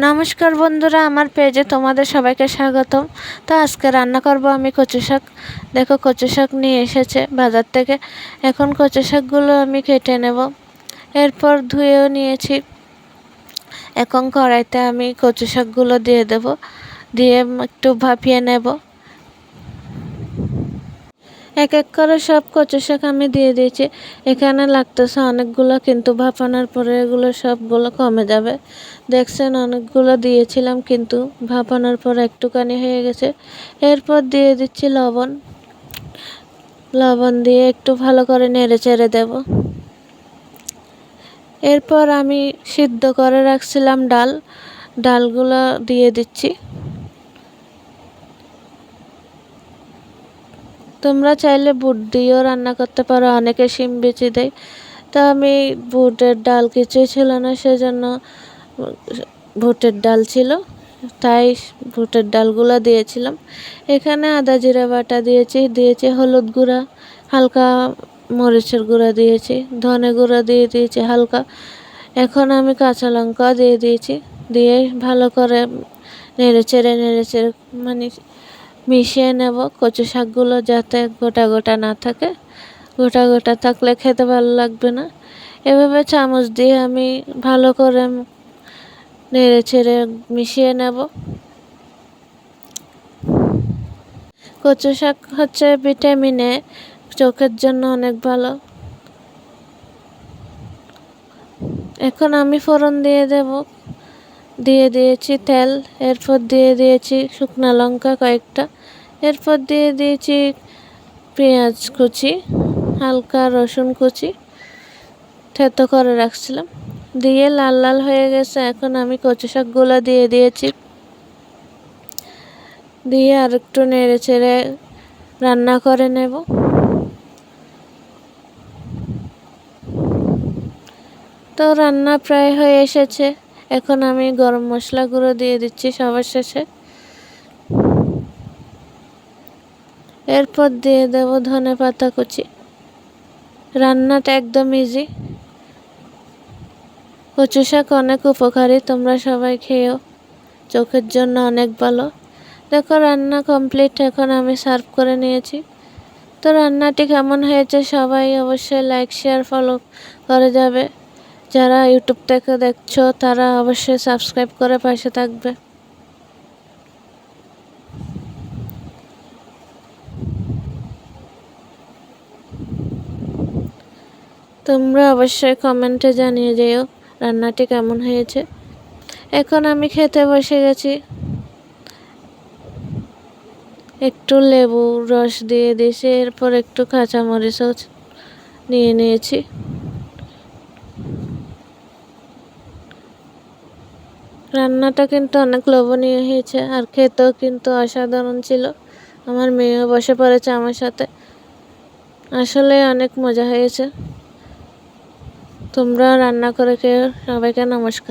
নমস্কার বন্ধুরা, আমার পেজে তোমাদের সবাইকে স্বাগতম। তো আজকে রান্না করব আমি কচু শাক। দেখো, কচু শাক নিয়ে এসেছে বাজার থেকে। এখন কচু শাকগুলো আমি কেটে নেব। এরপর ধুয়েও নিয়েছি। এখন কড়াইতে আমি কচু শাকগুলো দিয়ে দেব। দিয়ে একটু ভাপিয়ে নেব। এক এক করে সব কচু শাক আমি দিয়ে দিয়েছি। এখানে লাগতেছে অনেকগুলো, কিন্তু ভাপানোর পরে এগুলো সবগুলো কমে যাবে। দেখছেন, অনেকগুলো দিয়েছিলাম, কিন্তু ভাপানোর পর একটুখানি হয়ে গেছে। এরপর দিয়ে দিচ্ছি লবণ। লবণ দিয়ে একটু ভালো করে নেড়ে চেড়ে দেব। এরপর আমি সিদ্ধ করে রাখছিলাম ডাল। ডালগুলো দিয়ে দিচ্ছি। তোমরা চাইলে বুট দিয়েও রান্না করতে পারো, অনেকে শিম বেচে দেয়। তা আমি বুটের ডাল কিছুই ছিল না, সেজন্য ভুটের ডাল ছিল। তাই ভুটের ডালগুলো দিয়েছিলাম। এখানে আদা জিরা বাটা দিয়েছি দিয়েছি হলুদ গুঁড়া, হালকা মরিচের গুঁড়া দিয়েছি, ধনে গুঁড়া দিয়ে দিয়েছি হালকা। এখন আমি কাঁচা লঙ্কা দিয়ে দিয়েছি, দিয়ে ভালো করে নেড়ে চেড়ে নেড়ে চেড়ে মানে মিশিয়ে নেব। কচু শাকগুলো যাতে গোটা গোটা না থাকে। গোটা গোটা থাকলে খেতে ভালো লাগবে না। এভাবে চামচ দিয়ে আমি ভালো করে নেড়ে ছেড়ে মিশিয়ে নেব। কচু শাক হচ্ছে ভিটামিনে চোখের জন্য অনেক ভালো। এখন আমি ফোড়ন দিয়ে দেব। দিয়ে দিয়েছি তেল, এরপর দিয়ে দিয়েছি শুকনো লঙ্কা কয়েকটা, এরপর দিয়ে দিয়েছি পেঁয়াজ কুচি, হালকা রসুন কুচি, থেতো করে রাখছিলাম। দিয়ে লাল লাল হয়ে গেছে, এখন আমি কচু শাকগুলো দিয়ে দিয়েছি। দিয়ে আর একটু নেড়ে চেড়ে রান্না করে নেব। তো রান্না প্রায় হয়ে এসেছে। এখন আমি গরম মশলা গুঁড়ো দিয়ে দিচ্ছি সবার শেষে। এরপর দিয়ে দেব ধনে পাতা কুচি। রান্নাটা একদম ইজি কচু শাক অনেক উপকারী, তোমরা সবাই খেয়েও। চোখের জন্য অনেক ভালো। দেখো রান্না কমপ্লিট এখন আমি সার্ভ করে নিয়েছি। তো রান্নাটি কেমন হয়েছে সবাই অবশ্যই লাইক শেয়ার ফলো করে যাবে। যারা ইউটিউব থেকে দেখছ, তারা অবশ্যই সাবস্ক্রাইব করে পাশে থাকবে। তোমরা অবশ্যই কমেন্টে জানিয়ে যেও রান্নাটি কেমন হয়েছে। এখন আমি খেতে বসে গেছি। একটু লেবু রস দিয়ে দিয়েছি, এরপর একটু কাঁচামরিচও নিয়ে নিয়েছি। রান্নাটা কিন্তু অনেক লোভনীয় হয়েছে আর খেতেও কিন্তু অসাধারণ ছিল। আমার মেয়েও বসে পড়েছে আমার সাথে। আসলে অনেক মজা হয়েছে। তোমরা রান্না করে খেয়ে সবাইকে নমস্কার।